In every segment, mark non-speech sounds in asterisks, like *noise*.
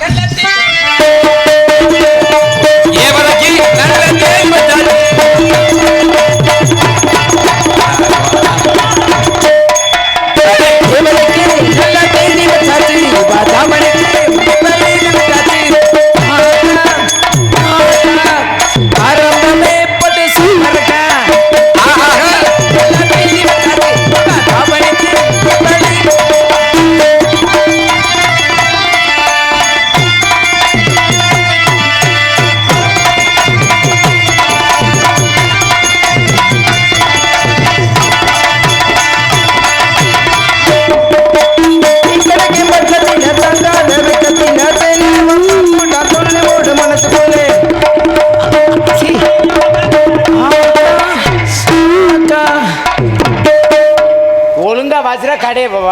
كالتي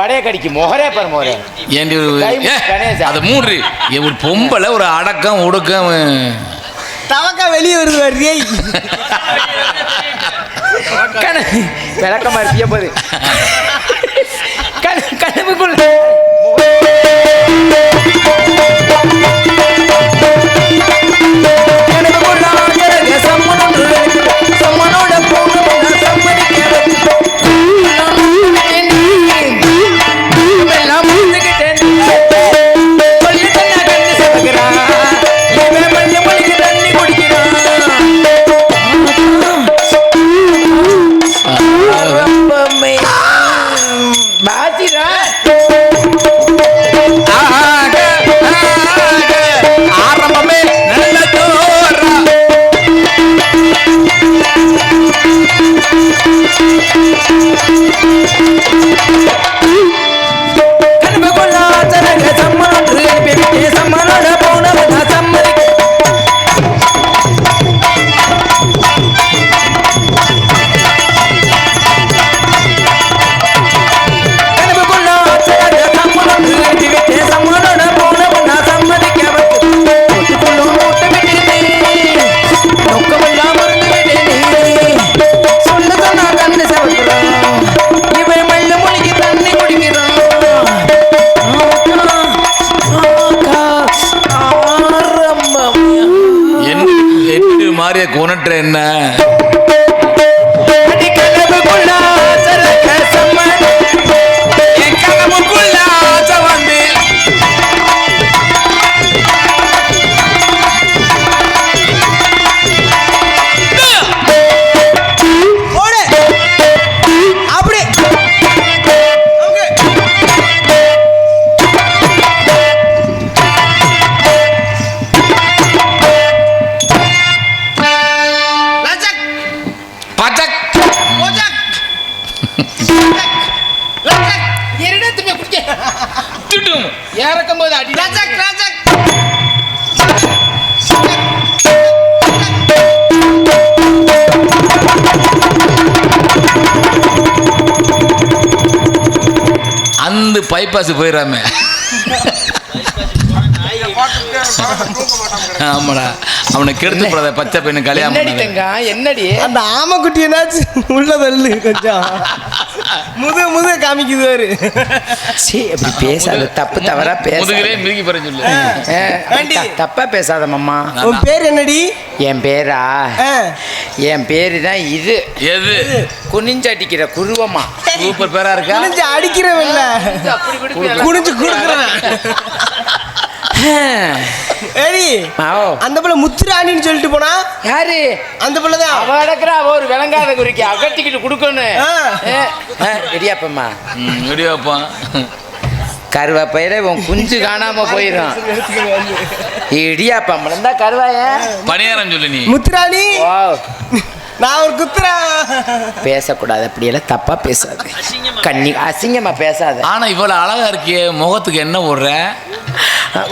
கடைய வடைய கடிக்கு முகரே பாரு முகரே ஏண்டி. அது மூன்று. ஒரு பொம்பளை ஒரு அடக்கம் ஒடுக்கம். தவக்கா வெளியே வருது வர்றியை கண விளக்கமா இருப்பிய போது. கண கனவுக்குள்ள பாத்திரா ஆக, ஆக, ஆரம்பமே நல்ல ஜோரா. கனவு எட்டு குணற்ற என்ன? பைபாஸ் போயிடாம ஆமாடா. அவனை கெடுத்து போடாத பச்சை பையனு கல்யாணம் என்னடி? அந்த ஆமைக்குட்டி என்னாச்சு? உள்ள தள்ளு கொஞ்சம். முது முது காமிக்குது அவரு சீ அப்படி பேசாத தப்பு தவறா பேச முதுகிலே மிருகி போற சொல்லு. தப்பா பேசாத மாமா. உன் பேர் என்னடி? என் பேரா. என் பேரு தான் இது. எது? குனிஞ்சடிக்கிற குருவமா சூப்பர் பேரா இருக்கா? குனிஞ்சு அடிக்கிறவன் இல்ல குனிஞ்சு குடுக்குறவன். ஏடி. அந்த பிள்ளை முத்துராணின்னு சொல்லிட்டு போனா? யாரு? அந்த பிள்ளை தான். அவ அடக்குறா அவ ஒரு விளங்காத குறிக்கு அகட்டிக்கிட்டு கொடுக்கணும். இடியாப்பம்மா. வைப்பான் கருவாப்பையில உன் குஞ்சு காணாம *laughs* போயிடும் இடியாப்பம் இருந்தா கருவாய. பணியாரம் சொல்லு நீ. முத்துராணி? ஓ நான் ஒரு குத்துறா. பேசக்கூடாது அப்படியெல்லாம் தப்பா பேசாது. கண்ணி அசிங்கமா பேசாத. ஆனா இவ்வளவு அழகா இருக்கியே முகத்துக்கு என்ன போடுற?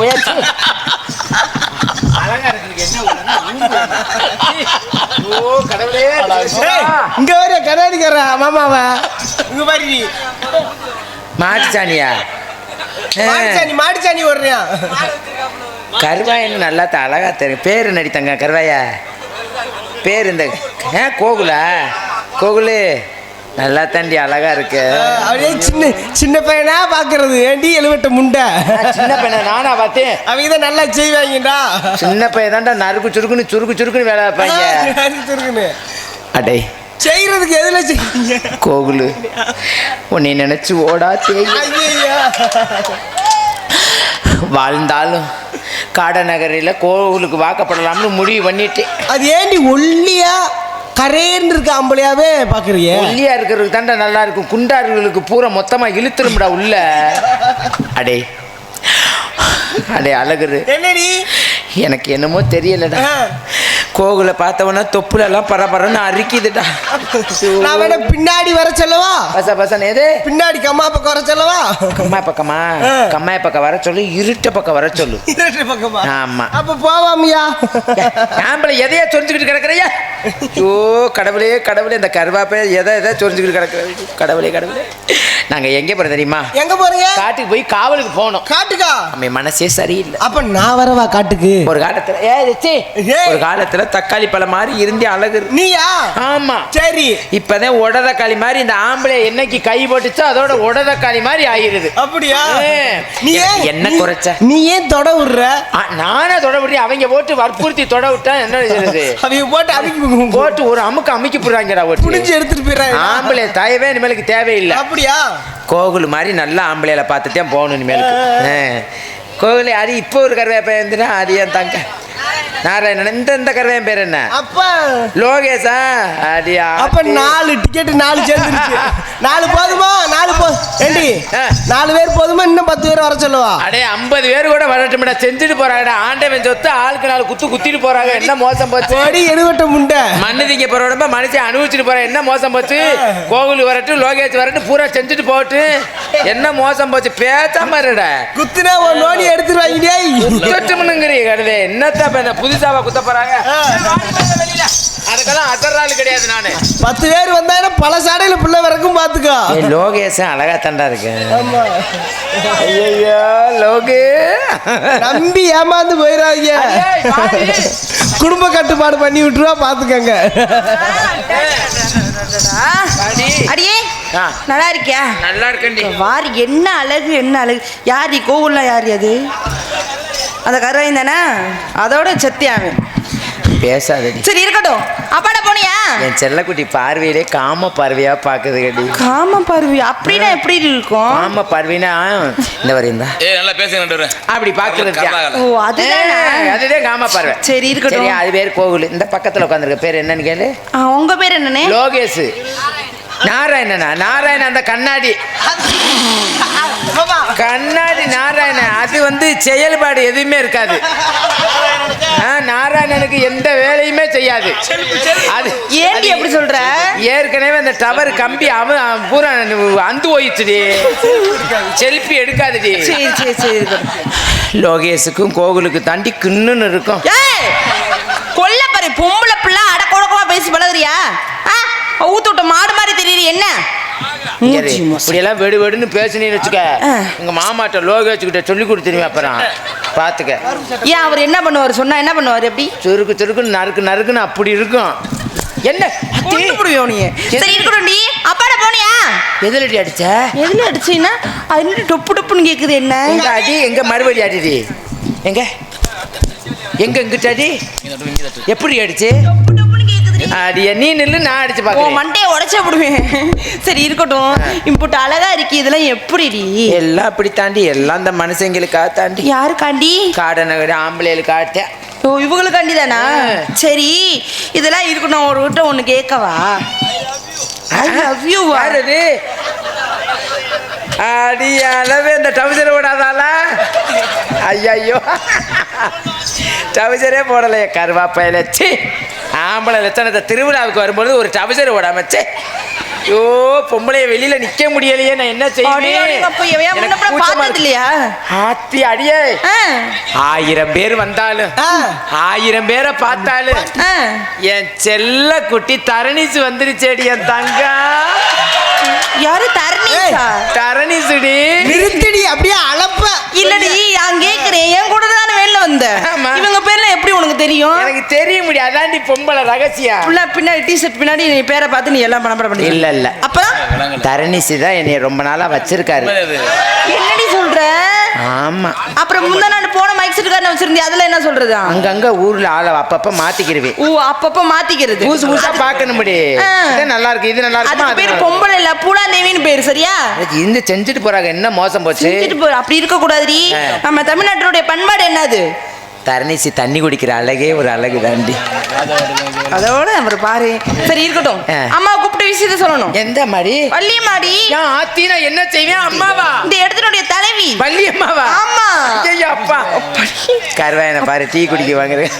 உயர்ச்சி. அழகா இருக்கிறதுக்கு என்ன. ஓ கடவுளே ஏய், இங்க வர கண்ணாடிக்கார மாமாவ? இங்க பாரு நீ. மாட்டுச்சாணியா? மாடிச்சாணி மாடிச்சாணி ஓடுறியா? கருவாயின்னு நல்லா த- அழகா தெரியும். பேர் நடித்தங்க கருவாயா? பேர் இந்த ஏ கோகுலா? கோகுலு. நல்லா தாண்டி அழகா இருக்கு. அப்படியே சின்ன சின்ன பையனா பாக்குறது? ஏண்டி எழுவட்ட முண்டை? சின்ன பையனை? நானா பார்த்தேன். அவங்க தான் நல்லா செய்வாங்கடா. சின்ன பையன் தான்டா நறுக்கு சுருக்குன்னு சுருக்கு சுருக்குன்னு வேலை வைப்பாங்க இருக்குன்னு அடே. செய்யறதுக்கு எதுல செய்வீங்க? கோகுலு உன்னை நினைச்சு ஓடா தேய். ஐயையோ. வாழ்ந்தாலும் காடநகரில் கோவிலுக்கு வாக்கப்படலாம்னு முடிவு பண்ணிட்டேன். அது ஏண்டி ஒல்லியா? கரேன்னு இருக்க ஆம்பளையாவே பாக்குறீங்க ஒல்லியா இருக்கிறதுக்கு தாண்டா நல்லா இருக்கும் குண்டார்களுக்கு பூரா மொத்தமா இழுத்துரும்டா உள்ள. அடே. அடே அழகுரு. என்னடி? எனக்கு என்னமோ தெரியலடா. கோகுல பார்த்தவன தொப்புல எல்லாம் பரபரன்னு அரிக்குதுடா. நான் வேணா பின்னாடி வர சொல்லவா? பச பசன் எது? பின்னாடி கம்மா பக்கம் வர சொல்லவா? கம்மாய் பக்கமா. கம்மாய் பக்கம் வர சொல்லு இருட்ட பக்கம் வர சொல்லு. இரண்டு பக்கமா? ஆமா. அப்ப போவாமியா ஆம்பளை எதையா சொரிஞ்சுக்கிட்டு கிடக்குறையா? ஐயோ கடவுளே கடவுளே இந்த கருவாப்பை எதை எதை சொரிஞ்சுக்கிட்டு கிடக்குற? கடவுளே கடவுளே. நாங்க எங்கே போறோம் தெரியுமா? எங்க போறீங்க? காட்டுக்கு போய் காவலுக்கு போனோம் காட்டுக்கா? நம்ம மனசே சரியில்லை. அப்ப நான் வரவா காட்டுக்கு? ஒரு காலத்துல ஏ ரிச்சி. ஒரு காலத்துல தக்காளி பழம் மாதிரி இருந்தே அழகு. நீயா? ஆமா. சரி. இப்பதான் உடதக்காளி மாதிரி இந்த ஆம்பளை என்னைக்கு கை போட்டுச்சோ அதோட உடதக்காளி மாதிரி ஆயிருது. அப்படியா? நீ என்ன குறைச்ச? நீ ஏன் தொட விடுற? நானே தொட விட்டு அவங்க போட்டு வற்புறுத்தி தொட விட்டா என்ன செய்யுது அவங்க போட்டு அவங்க போட்டு ஒரு அமுக்கு அமுக்கி போடுறாங்கடா ஓட்டு புடிஞ்சு எடுத்துட்டு போயிடுறாங்க ஆம்பளை தயவே இனிமேலுக்கு தேவையில்லை. அப்படியா? கோகுல் மாதிரி நல்ல ஆம்பளையில பார்த்துட்டே போகணும் இனிமேலுக்கு ஆ. கோகுல் அது இப்போ ஒரு கருவேப்பை இருந்துனா அது என் தங்க நாராயணன் இந்த இந்த கருவேன் பேர் என்ன? அப்ப லோகேஷா? அடியா. அப்ப நாலு டிக்கெட் நாலு சேர்ந்துருச்சு. நாலு போதுமா? நாலு போ ஏண்டி. நாலு பேர் போதுமா? இன்னும் பத்து பேர் வர சொல்லவா? அடே ஐம்பது பேர் கூட வரட்டும்டா. செஞ்சுட்டு போறாங்கடா. ஆண்டவன் சொத்து ஆளுக்கு நாலு குத்து குத்திட்டு போறாங்க. என்ன மோசம் போச்சு? போடி எடுவட்ட முண்டை. மண்ணு திங்க போற உடம்ப மனுஷன் அனுபவிச்சுட்டு போற என்ன மோசம் போச்சு? கோகுல் வரட்டும் லோகேஷ் வரட்டும் பூரா செஞ்சுட்டு போகட்டு என்ன மோசம் போச்சு? பேசாம இருடா. குத்துனா ஒரு நோடி எடுத்துருவாங்க என்னத்தா இந்த புதுசாவா குத்த போறாங்க. அதுக்கெல்லாம் அசர்றாள் கிடையாது நானு. பத்து பேர் வந்தாங்கன்னா பல சாடையில பிள்ளை வரைக்கும் பாத்துக்கோ. லோகேஷன் அழகா தண்டா இருக்கு. ஆமா. ஐயோ லோகே. நம்பி ஏமாந்து போயிடாதீங்க. குடும்ப கட்டுப்பாடு பண்ணி விட்டுருவா பாத்துக்கங்க. அடியே. நல்லா இருக்கியா? நல்லா இருக்கண்டி வாரி என்ன அழகு என்ன அழகு. யார் கோவில்ல யார் அது? அந்த கருவாயின் தானே? அதோட செத்தியாவன் பேசாதடி. சரி இருக்கட்டும். அப்பாட போனியா? என் செல்லக்குட்டி பார்வையிலே காம பார்வையா பாக்குது கடி காம பருவி. அப்படின்னா எப்படி இருக்கும்? காம பார்வைனா இந்த வரையும் தான் ஏ நல்லா பேசுங்க அப்படி பாக்குறது. ஓ அதுதானா? அதுதான் காம பார்வை. சரி இருக்கட்டும். சரியா அது பேர் கோவில் இந்த பக்கத்துல உட்காந்துருக்க. பேர் என்னன்னு கேளு. ஆ, உங்க பேர் என்னண்ணே லோகேஷ். நாராயணனா? நாராயணன் அந்த கண்ணாடி. கண்ணாடி நாராயணன். அது வந்து செயல்பாடு எதுவுமே இருக்காது. நாராயணனுக்கு எந்த வேலையுமே செய்யாது. அது ஏன்டி அது அப்படி சொல்ற? ஏற்கனவே அந்த டவர் கம்பி அவன் பூரா அந்து போயிடுச்சுடி. செல்ஃபி எடுக்காதுடி. சரி சரி சரி. இருக்கட்டும் லோகேஷுக்கும் கோகுலுக்கு தாண்டி கிண்ணுன்னு இருக்கும். கொல்ல பாரு பொம்பளை பிள்ளை அட கொடுக்கமா பேசி பழகுறியா? ஆ? ஊத்து விட்ட மாடு மாதிரி தெரியுது என்ன? இப்படியெல்லாம் வெடு வெடுன்னு பேசுனீன்னு வச்சுக்க உங்க மாமாட்ட லோகேஷ் கிட்ட சொல்லி கொடுத்துருவேன் அப்புறம்? பாத்துக்க. ஏன் அவர் என்ன பண்ணுவார்? சொன்னா என்ன பண்ணுவார் எப்படி சுருக்கு சுருக்குன்னு நறுக்கு நறுக்குன்னு அப்படி இருக்கும். என்ன? சரி இருக்கட்டும் நீ? அப்பாட போனியா? எதிலடி அடிச்ச? எதுல அடிச்சீன்னா அது டொப்பு டொப்புன்னு கேக்குது என்ன? எங்க அடி எங்க மறுபடி அடிடி? எங்க? எங்க எங்கிட்ட அடி. எப்படி அடிச்சு? அடிய நீ நில்லு நான் அடிச்சு ஓ பாக்கிறேன் மண்டையை உடைச்சே விடுவேன். சரி இருக்கட்டும். இம்புட்டு அழகா இருக்கு இதெல்லாம் எப்படிடி? எல்லாம் அப்படி தாண்டி எல்லாம் இந்த மனுஷங்களுக்காக தாண்டி யாருக்காண்டி? காடநகர் ஆம்பளைகளுக்காக ஓ இவங்களுக்காண்டி தானா சரி இதெல்லாம் இருக்கட்டும் ஒரு கிட்ட ஒன்று கேட்கவா ஐ லவ் யூ யார் அது? அடி அளவு இந்த டவுசர் ஓடாதால ஐயோ டவுசரே போடலையே கருவாப்பையில. சி ஆம்பளை லட்சணத்தை திருவிழாவுக்கு வரும்பொழுது ஒரு டவுசர் ஓடாமச்சே ஐயோ பொம்பளைய வெளியில நிக்க முடியலையே நான் என்ன செய்வேன். இல்லையா ஆத்தி அடியே ஆயிரம் பேர் வந்தாலும். ஆயிரம் பேரை பார்த்தாலும். என் செல்ல குட்டி தரணிசு வந்துருச்சேடி என் தங்கா யாரு? தரணீஷா தரணிசுடி நிறுத்தடி அப்படியே அளப்ப இல்லடி நான் கேக்குறேன். என் கூட தானே வெளில வந்த. இவங்க பேர்ல எப்படி உனக்கு தெரியும்? எனக்கு தெரிய முடியும் அதாண்டி பொம்பளை ரகசியம். ஃபுல்லா பின்னாடி டிஷர்ட் பின்னாடி நீ பேரை பார்த்து நீ எல்லாம் பணப்பட பண்ணி இல்ல இல்ல. அப்பதான் தரணிசி தான் என்னைய ரொம்ப நாளா வச்சிருக்காரு. என்னடி ஆமா. அப்புறம் முந்தா நாள் போன மைக் செட்டுக்காரன் வச்சிருந்தே அதுல என்ன சொல்றது? அங்கங்க ஊர்ல ஆளை அப்பப்ப மாத்திக்கிருவேன் ஓ அப்பப்ப மாத்திக்கிறது. புதுசு புதுசா பாக்கணும்படி. இது நல்லா இருக்கு இது நல்லா அதுக்கு அது பேரு பொம்பளை இல்ல பூலா தேவின்னு பேரு சரியா? இருக்கு. இந்த செஞ்சுட்டு போறாங்க என்ன மோசம் போச்சு? செஞ்சுட்டு போ அப்படி இருக்க கூடாதுடி. நம்ம தமிழ்நாட்டினுடைய பண்பாடு என்னது? தரணிசி தண்ணி குடிக்கிற அழகே ஒரு அழகு தாண்டி அதோட அப்புறம் பாரு. சரி இருக்கட்டும். அம்மா கூப்பிட்டு விஷயத்த சொல்லணும். எந்த மாதிரி? வள்ளியம்மாடி ஏன் ஆத்தி நான் என்ன செய்வேன்? அம்மாவா? இந்த இடத்தினுடைய தலைவி. வள்ளி அம்மாவா? ஆமா. ஐயோ அப்பா. கருவாயனை பாரு டீ குடிக்க வாங்குறேன்.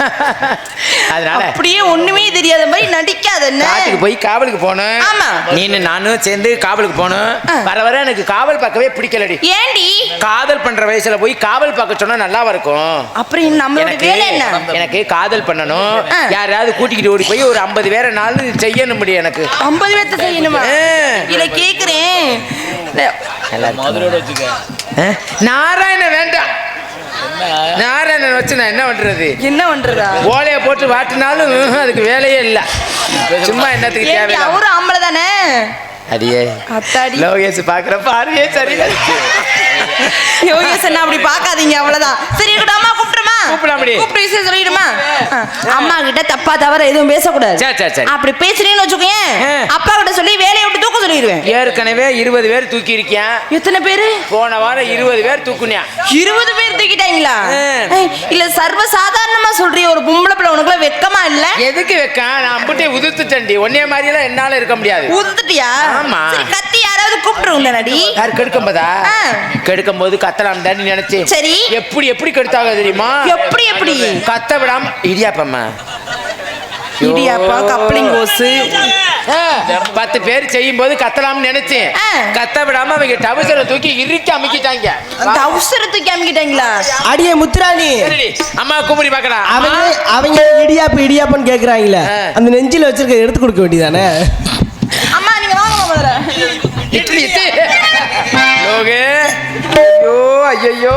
அதனால அப்படியே ஒண்ணுமே தெரியாத மாதிரி நடிக்காத காட்டுக்கு போய் காவலுக்கு போனோம் ஆமா. நீனு நானும் சேர்ந்து காவலுக்கு போனோம். வர வர எனக்கு காவல் பார்க்கவே பிடிக்கலடி. ஏண்டி? காதல் பண்ற வயசுல போய் காவல் பார்க்க சொன்னா நல்லா இருக்கும்? அப்புறம் நம்மளோட எனக்கு வேலை என்ன? எனக்கு காதல் பண்ணணும். ஆ. யாராவது கூட்டிக்கிட்டு ஓடி போய் ஒரு ஐம்பது பேரை நாள் செய்யணும் முடியும் எனக்கு. ஐம்பது பேர்த்த செய்யணுமா? வச்சுக்க. ஆ? நாராயண வேண்டாம். நாராயணன் வச்சு நான் என்ன பண்றது? என்ன பண்றதா? ஓலைய போட்டு வாட்டினாலும் அதுக்கு வேலையே இல்ல. சும்மா என்னத்துக்கு தேவையில்ல அவரும் ஆம்பளை தானே? அடியே. அத்தாடி. லோகேஷ் பாக்குற பார்வையே சரியில்லை. யோகேஷ் என்ன அப்படி பார்க்காதீங்க அவ்வளவுதான். சரி இருக்கட்டும் அம்மா கூப்பிடாமடி. கூப்பிட்டு விஷயம் சொல்லிடுமா? ஆ. அம்மா கிட்ட தப்பா தவிர எதுவும் பேசக்கூடாது. சரி, சரி, சரி. அப்படி பேசுறேன்னு வச்சுக்கோயேன் ஆ. அப்பா கிட்ட சொல்லி வேலையை விட்டு தூக்க சொல்லிடுவேன். ஏற்கனவே இருபது பேர் தூக்கி இருக்கேன் எத்தனை பேரு? போன வாரம் இருபது பேர் தூக்குனியா? இருபது பேர் தூக்கிட்டாங்களா? இல்ல சர்வ சாதாரணமா சொல்றிய ஒரு பொம்பளை பிள்ளை உனக்குள்ள வெக்கமா இல்ல? எதுக்கு வைக்கான் நான் அம்புட்டே உதிர்த்துட்டேன்டி. ஒன்னே மாதிரியெல்லாம் என்னால இருக்க முடியாது. ஊத்துட்டியா ஆமா. கத்தி யாராவது கூப்பிட்டுருங்க நடி யார் கெடுக்கும் போதா. கெடுக்கும் போது கத்தலாம் தாண்டி நினைச்சேன். சரி. எப்படி எப்படி கெடுத்தாங்க தெரியுமா? எப்படி எப்படி? கத்த விடாம இடியாப்பம்மா. இடியாப்பா கப்ளிங் கோசு ஆ, பத்து பேர் செய்யும் போது கத்தலாம்னு நினைச்சேன். கத்த விடாம அவங்க டவுசரை தூக்கி இறுக்கி அமைக்கிட்டாங்க. அந்த அவசர தூக்கி அமைக்கிட்டாங்களா? அடியே முத்துராணி. அம்மா குமரி பாக்கலாம் அவங்க அவங்க இடியாப்பு இடியாப்பன்னு கேக்குறாங்களே. அந்த நெஞ்சில வச்சிருக்க எடுத்து கொடுக்க வேண்டியதானே? அம்மா நீங்க வாங்க முதல்ல. இட்லி இட்லி. *laughs* லோகே. ஐயோ ஐயோ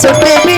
So baby.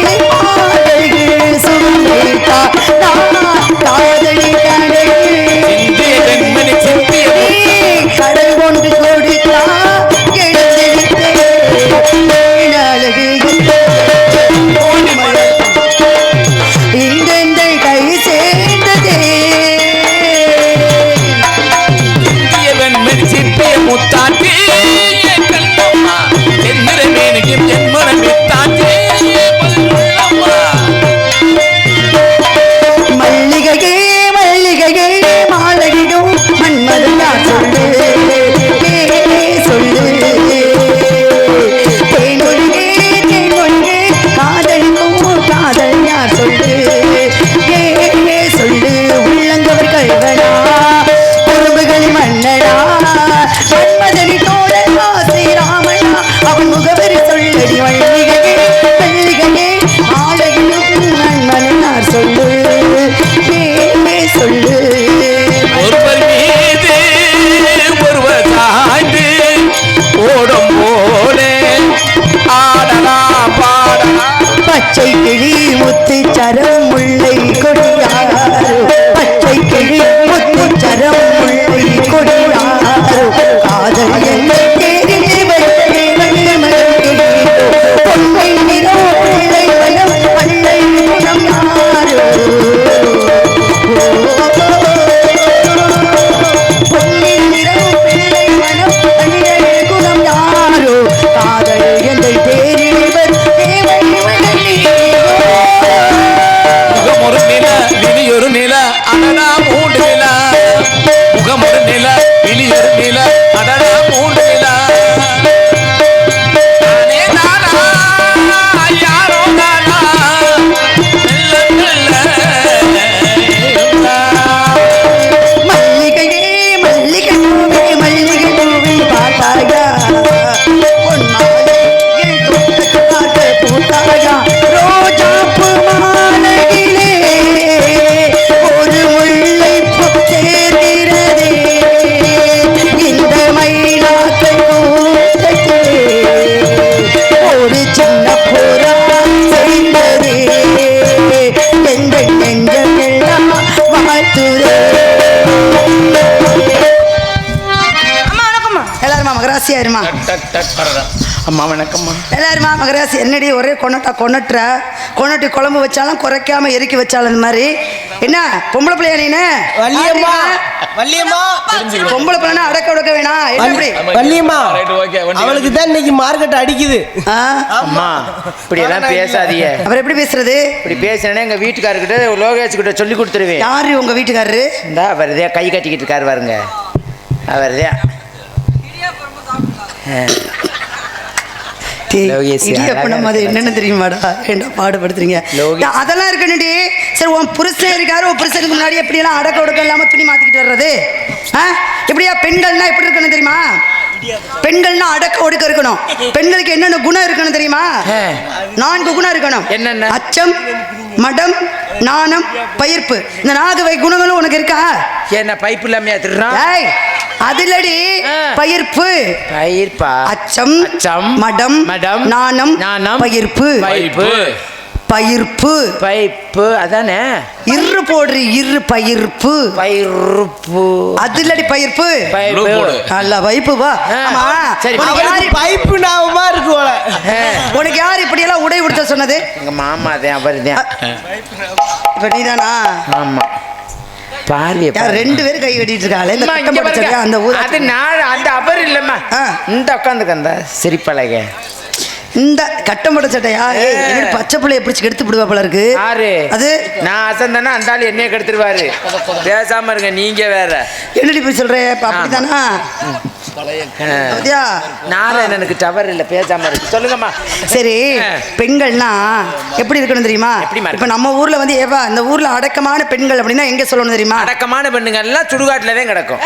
அம்மா வணக்கம்மா. எல்லாருமா மகராசி என்னடி ஒரே கொணட்டா கொணட்டுற கொணட்டி குழம்பு வச்சாலும் குறைக்காம எரிக்கி வச்சாலும் இந்த மாதிரி. என்ன பொம்பளை பிள்ளையா நீனு? வள்ளியம்மா வள்ளியம்மா. பொம்பளை பிள்ளைனா அடக்க உடக்க வேணாம் என்ன இப்படி வள்ளியம்மா அவளுக்கு தான் இன்னைக்கு மார்க்கெட் அடிக்குது. ஆ? அம்மா இப்படி எல்லாம் பேசாதீங்க. அப்புறம் எப்படி பேசுறது? இப்படி பேசினேன்னா எங்க வீட்டுக்காரர்கிட்ட லோகேஷ் கிட்ட சொல்லி கொடுத்துருவேன். யாரு உங்க வீட்டுக்காரரு? இந்தா அவர்தே கை கட்டிக்கிட்டு இருக்காரு பாருங்க. அவர்தே டேய், அழகா அது. என்னன்னு தெரியுமாடா? ஏன்டா பாடுபடுத்துறீங்க? அதெல்லாம் இருக்கணும்டி சரி உன் புருஷன் இருக்காரு உன் புருஷனுக்கு முன்னாடி எப்படியெல்லாம் அடக்க ஒடுக்கம் இல்லாம துணி மாத்திக்கிட்டு வர்றது? ஆ? எப்படியா பெண்கள்னா எப்படி இருக்கணும் தெரியுமா? பெண்கள்னா அடக்க ஒடுக்க இருக்கணும். பெண்களுக்கு என்னென்ன குணம் இருக்கணும் தெரியுமா. நான்கு குணம் இருக்கணும். என்னென்ன? அச்சம் மடம் நாணம் பயிர்ப்பு. இந்த நான்கு வகை குணங்களும் உனக்கு இருக்கா? என்ன பைப்பு இல்லாமையா திருறான் அதிலடி. பயிர்ப்பு. பயிர்ப்பா? அச்சம் அச்சம், மடம் மடம், நாணம் நாணம், பயிர்ப்பு. பைப்பு பயிர்ப்பு. பைப்பு அதானே? இரு போடுறி இரு பயிர்ப்பு. பயிர்ப்பு. அதிலடி பயிர்ப்பு. பைப்பு. நல்ல வைப்பு வா. சரி, பைப்பு நாவமா இருக்கு. உனக்கு யார் இப்படி எல்லாம் உடை உடுத்த சொன்னது? எங்க மாமா தான் அவர் தான். இப்ப நீதானா? ஆமா. பார்வைய ரெண்டு பேரும் கை கட்டிட்டு இருக்காங்களே இந்த அம்மா, கட்டம் இங்க போட்ட பாருங்க. சட்டையா, அந்த ஊர் அது நான் அந்த அவர் இல்லம்மா. இந்த உட்காந்துக்க அந்த சிரிப்பழக. இந்த கட்டம் போட்ட சட்டையா? என்னடி பச்சை பிள்ளைய பிடிச்சி கெடுத்து விடுவா போல இருக்கு? யாரு? அது? நான் அசந்தானா அந்த ஆளு என்னைய கெடுத்துருவாரு. பேசாம இருங்க நீங்க வேற. என்னடி இப்படி சொல்ற. அப்படியா நாராயணனுக்கு டவர் இல்ல பேசாம இருக்கு சொல்லுங்கம்மா. சரி. பெண்கள்னா எப்படி இருக்கணும் தெரியுமா? இப்ப நம்ம ஊர்ல வந்து ஏவா இந்த ஊர்ல அடக்கமான பெண்கள் அப்படின்னா எங்க சொல்லணும் தெரியுமா? அடக்கமான பெண்ணுங்க எல்லாம் சுடுகாட்டுல தான் கிடக்கும்.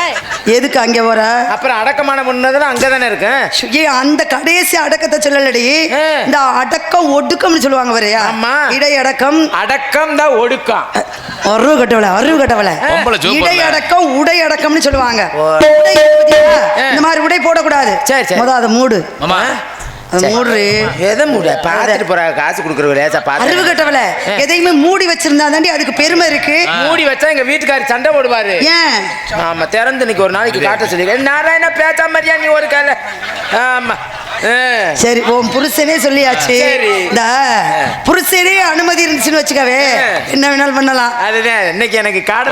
எதுக்கு அங்க போற? அப்புறம் அடக்கமான பொண்ணு அங்கதானே இருக்கேன். ஏ அந்த கடைசி அடக்கத்தை சொல்லலடி. இந்த அடக்கம் ஒடுக்கம்னு சொல்லுவாங்க வரையா ஆமா. இடையடக்கம். அடக்கம் தான் ஒடுக்கம். அறிவு கட்டவள அறிவு கட்டவள. இடையடக்கம் உடை அடக்கம்னு சொல்லுவாங்க. இந்த மாதிரி உடை போடக்கூடாது. சரி, சரி. முத அதை மூடு. மூடு. எதை மூட? பாத்துட்டு போறாங்க காசு கொடுக்குறவங்க லேசா அறிவு ஆ. எதையுமே மூடி வச்சிருந்தா தாண்டி அதுக்கு பெருமை இருக்கு. மூடி வச்சா எங்க வீட்டுக்காரர் சண்டை போடுவாரு. ஏன்? ஆமா திறந்து இன்னைக்கு ஒரு நாளைக்கு காட்ட சொல்லி நாராயண பேச்சா மாதிரியா நீ ஒரு கால ஆமா. சரி உன் புருஷனே சொல்லியாச்சு. இந்த புருஷனே அனுமதி இருந்துச்சுன்னு வச்சுக்கவே. என்ன வேணாலும் பண்ணலாம் அதுதான் இன்னைக்கு எனக்கு காடு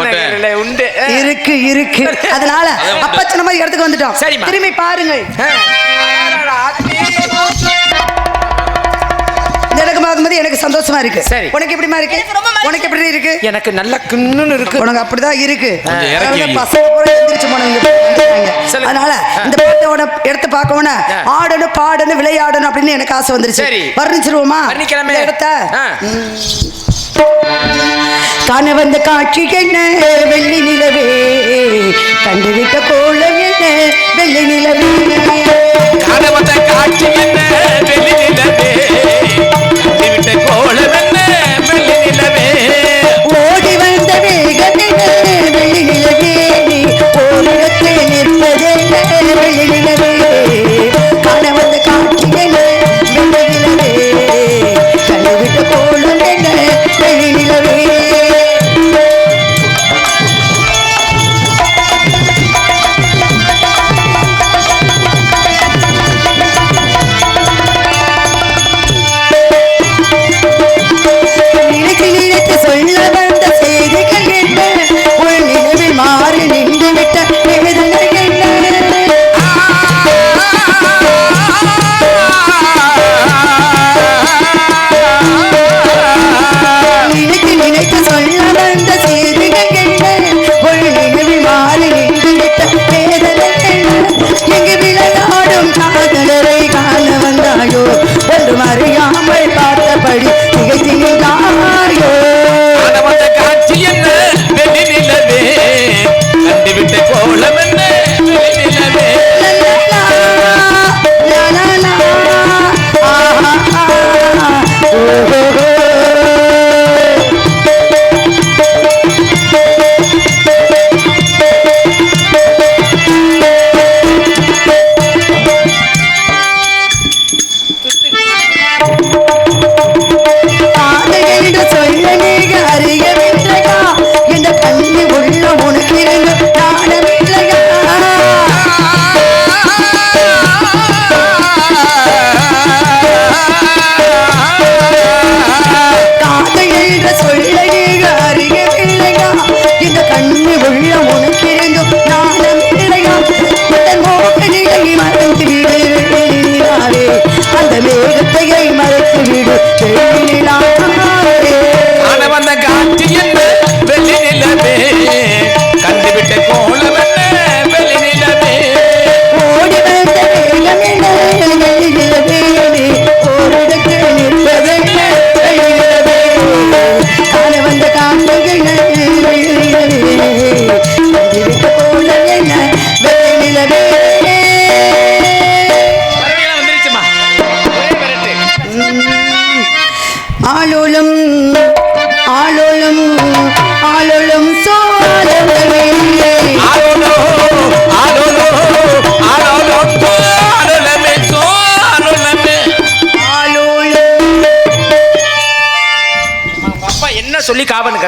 உண்டு. இருக்கு இருக்கு அதனால அப்பச்சன மாதிரி இடத்துக்கு வந்துட்டோம். திரும்பி பாருங்கள் இடக்கு பார்க்கும்போது எனக்கு சந்தோஷமா இருக்கு. சரி. உனக்கு எப்படிமா இருக்கு? உனக்கு எப்படி இருக்கு? எனக்கு நல்ல கிண்ணுன்னு இருக்கு. உனக்கு அப்படிதான் இருக்கு. பசங்க எந்திரிச்சு போனவங்க. சொல்லுங்க. அதனால இந்த பாட்டோட இடத்த பார்க்கவுன. ஆடணும் பாடணும் விளையாடணும் அப்படின்னு எனக்கு ஆசை வந்துருச்சு. சரி. வர்ணிச்சிருவோமா? இடத்த. காண வந்த காட்சி என்ன? வெள்ளி நிலவே. கண்டுவிட்ட கோலம் என்ன? வெள்ளி நிலவே.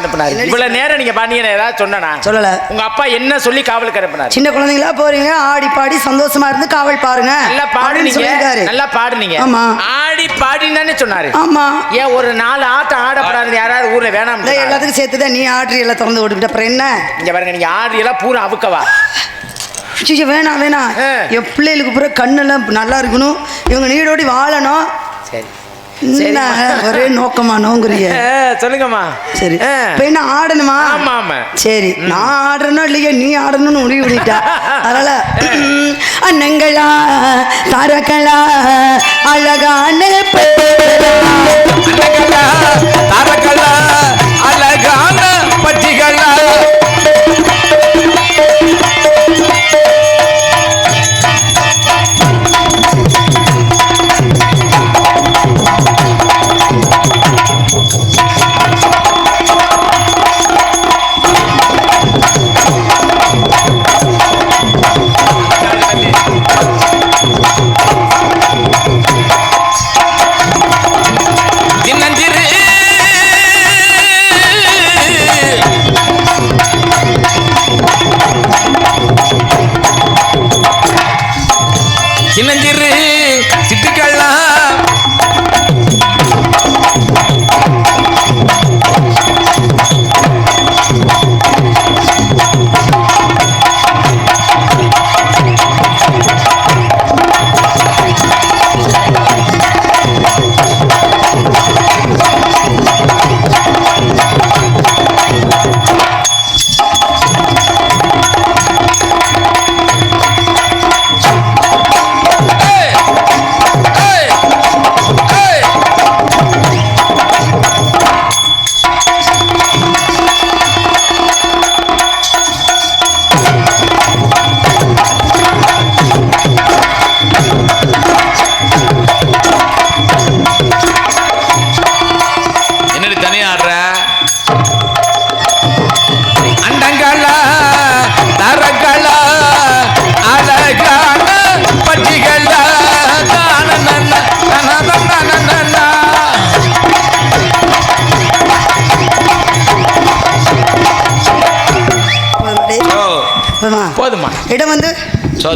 அனுப்புனாரு. என்னடி இவ்வளவு நேரம் நீங்க பாத்தீங்கன்னா ஏதாவது சொன்னனா? சொல்லல. உங்க அப்பா என்ன சொல்லி காவலுக்கு அனுப்புனாரு? சின்ன குழந்தைங்களா போறீங்க ஆடி பாடி சந்தோஷமா இருந்து காவல் பாருங்க நல்லா பாடுனீங்க. நல்லா பாடுனீங்க. ஆமா. ஆடி பாடினானே சொன்னாரு. ஆமா. ஏன் ஒரு நாலு ஆட்டம் ஆடப்படாது யாராவது ஊர்ல வேணாம் எல்லாத்துக்கும் சேர்த்துதான் நீ ஆட்ரி எல்லாம் திறந்து விட்டுக்கிட்ட அப்புறம் என்ன? இங்க பாருங்க நீங்க ஆடி எல்லாம் பூரா அவுக்கவா? வேணாம் வேணாம். என் பிள்ளைகளுக்கு பூரா கண்ணெல்லாம் நல்லா இருக்கணும். இவங்க நீடோடி வாழணும். சரி. என்ன ஒரே நோக்கமா நோங்குறிய *laughs* சொல்லுங்கம்மா. சரி. இப்ப என்ன ஆடணுமா? ஆமா ஆமா. சரி நான் ஆடுறனோ இல்லையோ நீ ஆடணும்னு முடிவு பண்ணிட்டா. *laughs* அதனால அண்ணங்களா தாரங்களா அழகான தரகலா அழகான பட்டிகளா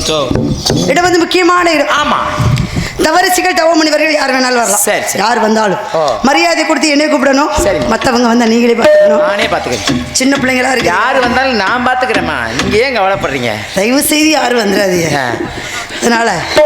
சோ இடம் வந்து முக்கியமான இடம் ஆமா. தவறிச்சுகள் தவ முனிவர்கள் யார் வேணாலும் வரலாம். சரி. யார் வந்தாலும். மரியாதை கொடுத்து என்னை கூப்பிடணும். சரி. மத்தவங்க வந்தா நீங்களே பார்த்துக்கணும். நானே பாத்துக்கிறேன் சின்ன பிள்ளைங்களா இருக்கு யாரு வந்தாலும் நான் பாத்துக்கிறேம்மா நீங்க ஏன் கவலைப்படுறீங்க? தயவு செய்து யாரும் வந்துடாதீங்க. அதனால சோ